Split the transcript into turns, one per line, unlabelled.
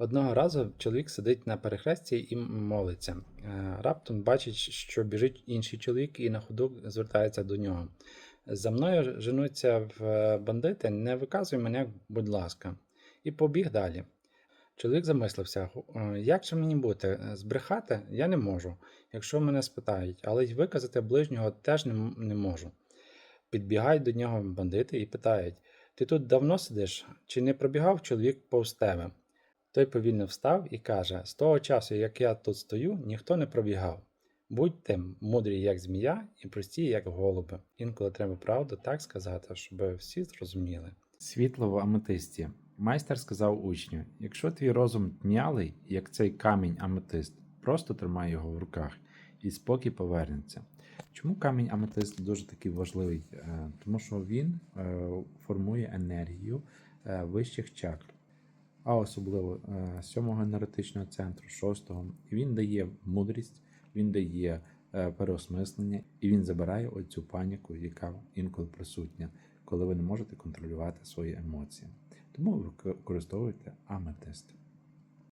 Одного разу чоловік сидить на перехресті і молиться. Е, Раптом бачить, що біжить інший чоловік і на ходу звертається до нього. За мною женуться в е, бандити, не виказуй мене, будь ласка. І побіг далі. Чоловік замислився, «Е, як же мені бути? Збрехати я не можу, якщо мене спитають, але й виказати ближнього теж не можу. Підбігають до нього бандити і питають: Ти тут давно сидиш? Чи не пробігав чоловік повз тебе? Той повільно встав і каже: З того часу, як я тут стою, ніхто не пробігав. Будьте мудрі, як змія, і прості, як голуби. Інколи треба правду так сказати, щоб всі зрозуміли.
Світло в аметисті. Майстер сказав учню: якщо твій розум тмялий, як цей камінь аметист, просто тримай його в руках, і спокій повернеться. Чому камінь аметист дуже такий важливий? Е, Тому що він е, формує енергію е, вищих чакр, а особливо е, сьомого енергетичного центру, шостого. Він дає мудрість, він дає е, переосмислення, і він забирає оцю паніку, яка інколи присутня, коли ви не можете контролювати свої емоції. Тому використовуйте аметист.